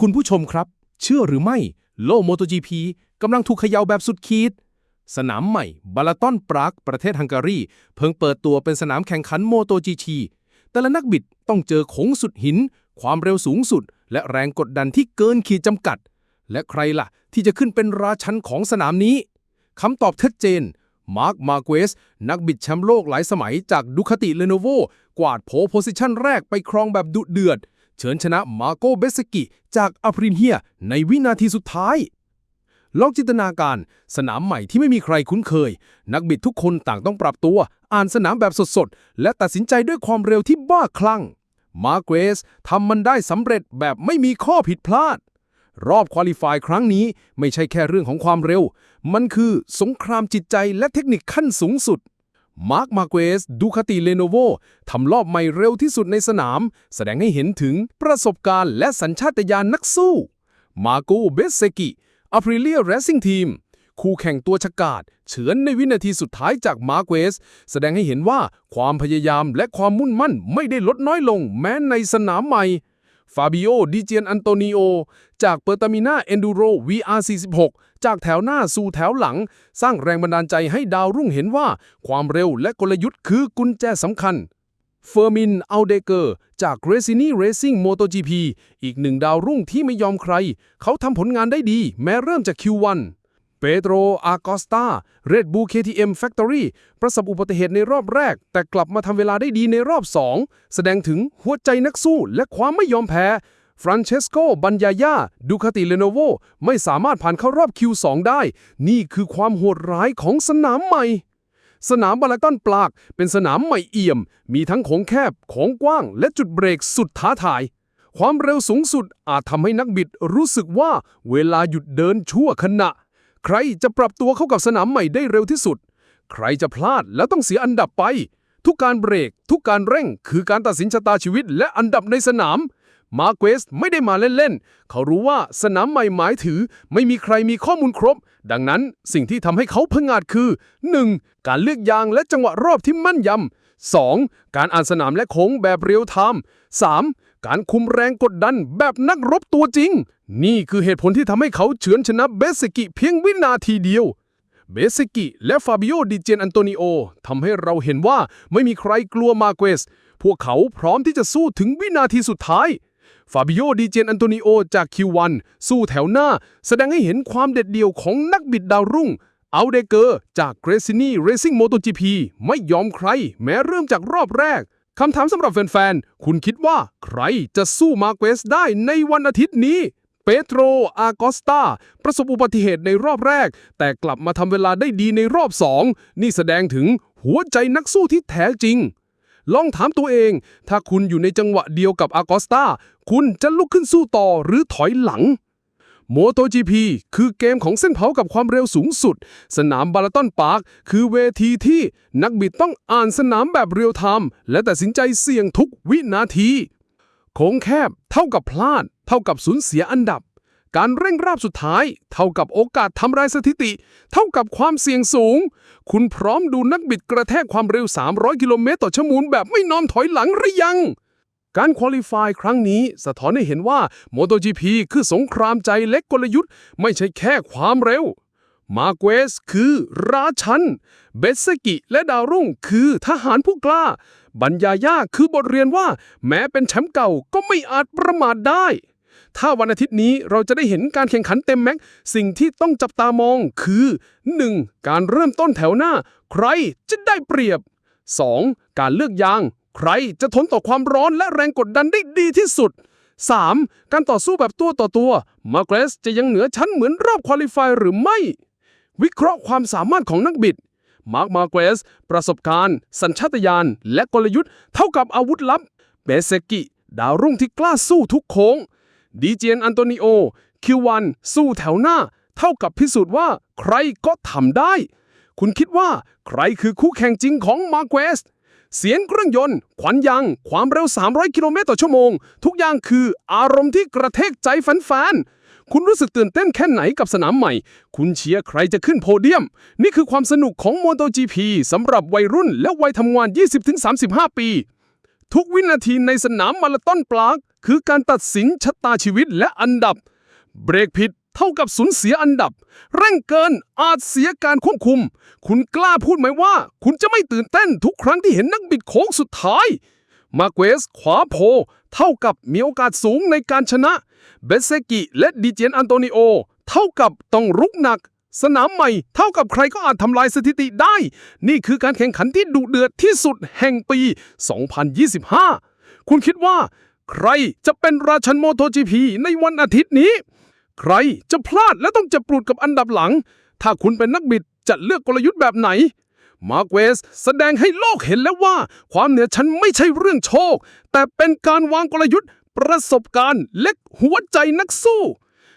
คุณผู้ชมครับ เชื่อหรือไม่ โลก MotoGP กำลังถูกเขย่าแบบสุดขีด สนามใหม่บาลาตอนปรากประเทศฮังการี เพิ่งเปิดตัวเป็นสนามแข่งขัน MotoGP แต่ละนักบิดต้องเจอโค้งสุดหิน ความเร็วสูงสุด และแรงกดดันที่เกินขีดจำกัด และใครล่ะ ที่จะขึ้นเป็นราชันของสนามนี้คำตอบชัดเจน มาร์ค มาเกวสนักบิดแชมป์โลกหลายสมัยจากดูคาติเลโนโวกวาดโผโพสิชันแรกไปครองแบบดุเดือด เฉินชนะมาโกเบสกิ จากอพรินเฮียในวินาทีสุดท้าย ลองจินตนาการ สนามใหม่ที่ไม่มีใครคุ้นเคย นักบิดทุกคนต่างต้องปรับตัว อ่านสนามแบบสดๆ และตัดสินใจด้วยความเร็วที่บ้าคลั่ง มาเกวสทำมันได้สำเร็จแบบไม่มีข้อผิดพลาด รอบควอลิฟายครั้งนี้ไม่ใช่แค่เรื่องของความเร็ว มันคือสงครามจิตใจและเทคนิคขั้นสูงสุด มาร์คมาเกวสดูคาติเลโนโวทำรอบใหม่เร็วที่สุดในสนาม แสดงให้เห็นถึงประสบการณ์และสัญชาตญาณนักสู้ มาโกเบสเซกิอ p ริเลียเรซิ่งทีมคู่แข่งตัวฉกาจเฉือนในวินาทีสุดท้ายจากมาเกวสแสดงให้เห็นว่าความพยายามและความมุ่นมั่นไม่ได้ลดน้อยลงแม้ในสนามใหม่ ฟาบิโอ ดิเจียนอันโตนิโอ จากเปอร์ตามิน่าเอนดูโร VR46 จากแถวหน้าสู่แถวหลัง สร้างแรงบันดาลใจให้ดาวรุ่งเห็นว่า ความเร็วและกลยุทธ์คือกุญแจสำคัญเฟอร์มิน อัลเดเกอร์ จากเรซินีเรซิ่งโมโต GP อีกหนึ่งดาวรุ่งที่ไม่ยอมใคร เขาทำผลงานได้ดี แม้เริ่มจาก Q1 โตรอากอสตาเรดบู KTM Factory ประสบอุบัติเหตุในรอบแรก แต่กลับมาทำเวลาได้ดีในรอบ 2 แสดงถึงหัวใจนักสู้และความไม่ยอมแพ้ฟรานเชสโก บัญญายาดูคาติเลโนโว ไม่สามารถผ่านเข้ารอบ Q2 ได้ นี่คือความโหดร้ายของสนามใหม่ สนามบาลาตันปลาก เป็นสนามใหม่เอี่ยม มีทั้งโค้งแคบโค้งกว้าง และจุดเบรกสุดท้าทาย ความเร็วสูงสุดอาจทำให้นักบิดรู้สึกว่าเวลาหยุดเดินชั่วขณะ ใครจะปรับตัวเข้ากับสนามใหม่ได้เร็วที่สุด ใครจะพลาดแล้วต้องเสียอันดับไป ทุกการเบรก ทุกการเร่ง คือการตัดสินชะตาชีวิตและอันดับในสนาม มาเกวสไม่ได้มาเล่นๆ เขารู้ว่าสนามใหม่หมายถือ ไม่มีใครมีข้อมูลครบ ดังนั้นสิ่งที่ทำให้เขาพงาดคือ 1. การเลือกยางและจังหวะรอบที่มั่นยำ 2. การอ่านสนามและโค้งแบบเรียลไทม์ 3. การคุมแรงกดดันแบบนักรบตัวจริง นี่คือเหตุผลที่ทำให้เขาเฉือนชนะเบสกิเพียงวินาทีเดียว เบสกิและฟาบิโอดิเจนอันโตนิโอทำให้เราเห็นว่าไม่มีใครกลัวมาเกสพวกเขาพร้อมที่จะสู้ถึงวินาทีสุดท้ายฟาบิโอดิเจนอันโตนิโอจาก Q1 สู้แถวหน้า แสดงให้เห็นความเด็ดเดี่ยวของนักบิดดาวรุ่ง เอัลเดเกอร์จากเกรซินีเรซิ่งโมโต GP ไม่ยอมใคร แม้เริ่มจากรอบแรก คำถามสำหรับแฟนๆ คุณคิดว่าใครจะสู้มาเกสได้ในวันอาทิตย์นี้ เปโตร อากอสตา ประสบอุบัติเหตุในรอบแรก แต่กลับมาทำเวลาได้ดีในรอบสองนี่แสดงถึงหัวใจนักสู้ที่แท้จริง ลองถามตัวเอง ถ้าคุณอยู่ในจังหวะเดียวกับอากอสตา คุณจะลุกขึ้นสู้ต่อหรือถอยหลัง โมโต GP คือเกมของเส้นเผากับความเร็วสูงสุด สนามบาลาตอนปาร์คคือเวทีที่นักบิดต้องอ่านสนามแบบเรียลไทม์และตัดสินใจเสี่ยงทุกวินาทีโค้งแคบ เท่ากับพลาด เท่ากับสูญเสียอันดับ การเร่งราบสุดท้าย เท่ากับโอกาสทำลายสถิติ เท่ากับความเสี่ยงสูง คุณพร้อมดูนักบิดกระแทกความเร็ว 300 กิโลเมตรต่อชั่วโมงแบบไม่นอนถอยหลังหรือยัง การคุริฟายครั้งนี้สะท้อนให้เห็นว่า MotoGP คือสงครามใจและกลยุทธ์ ไม่ใช่แค่ความเร็ว มาเกวสคือราชัน เบสกิและดาวรุ่งคือทหารผู้กล้า บัญญายาคือบทเรียนว่า แม้เป็นแชมป์เก่าก็ไม่อาจประมาทได้ ถ้าวันอาทิตย์นี้เราจะได้เห็นการแข่งขันเต็มแม็ก สิ่งที่ต้องจับตามองคือ 1. การเริ่มต้นแถวหน้า ใครจะได้เปรียบ 2. การเลือกยาง ใครจะทนต่อความร้อนและแรงกดดันได้ดีที่สุด 3. การต่อสู้แบบตัวต่อตัว มาเกรสจะยังเหนือชั้นเหมือนรอบควอลิฟายหรือไม่ วิเคราะห์ความสามารถของนักบิด มาร์คมาเกรส ประสบการณ์ สัญชาตญาณ และกลยุทธ์ เท่ากับอาวุธลับ เบเซกิ ดาวรุ่งที่กล้าสู้ทุกโค้ง ดีเจนอันโตนิโอ คิววัน สู้แถวหน้า เท่ากับพิสูจน์ว่าใครก็ทำได้ คุณคิดว่าใครคือคู่แข่งจริงของมาเกรส เสียงเครื่องยนต์ ขวัญยางความเร็ว 300 กิโลเมตรต่อชั่วโมง ทุกอย่างคืออารมณ์ที่กระเทกใจแฟนๆ คุณรู้สึกตื่นเต้นแค่ไหนกับสนามใหม่ คุณเชียร์ใครจะขึ้นโพเดียม นี่คือความสนุกของ MotoGP สำหรับวัยรุ่นและวัยทำงาน 20-35 ปี ทุกวินาทีในสนามมาราธอนปลากคือการตัดสินชะตาชีวิตและอันดับ เบรกผิด เท่ากับสูญเสียอันดับ เร่งเกินอาจเสียการควบคุม คุณกล้าพูดไหมว่า คุณจะไม่ตื่นเต้นทุกครั้งที่เห็นนักบิดโค้งสุดท้าย มาเกวสขวาโพ เท่ากับมีโอกาสสูงในการชนะ เบสเซกิและดิเจนอันโตนิโอ เท่ากับต้องรุกหนัก สนามใหม่เท่ากับใครก็อาจทำลายสถิติได้ นี่คือการแข่งขันที่ดุเดือดที่สุดแห่งปี 2025 คุณคิดว่า ใครจะเป็นราชันโมโตจีพีในวันอาทิตย์นี้ ใครจะพลาดและต้องเจ็บปวดกับอันดับหลัง ถ้าคุณเป็นนักบิดจะเลือกกลยุทธ์แบบไหน มาร์กเวสแสดงให้โลกเห็นแล้วว่า ความเหนือชั้นไม่ใช่เรื่องโชค แต่เป็นการวางกลยุทธ์ ประสบการณ์และหัวใจนักสู้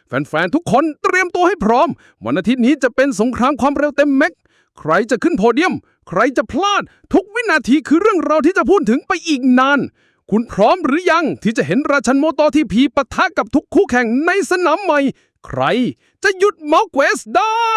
แฟนๆ ทุกคนเตรียมตัวให้พร้อม วันอาทิตย์นี้จะเป็นสงครามความเร็วเต็มแม็กใครจะขึ้นโพเดียม ใครจะพลาด ทุกวินาทีคือเรื่องราวที่จะพูดถึงไปอีกนาน คุณพร้อมหรือยังที่จะเห็นราชันโมโตที่พีปะทะกับทุกคู่แข่งในสนามใหม่ ใครจะหยุดมอกเวสได้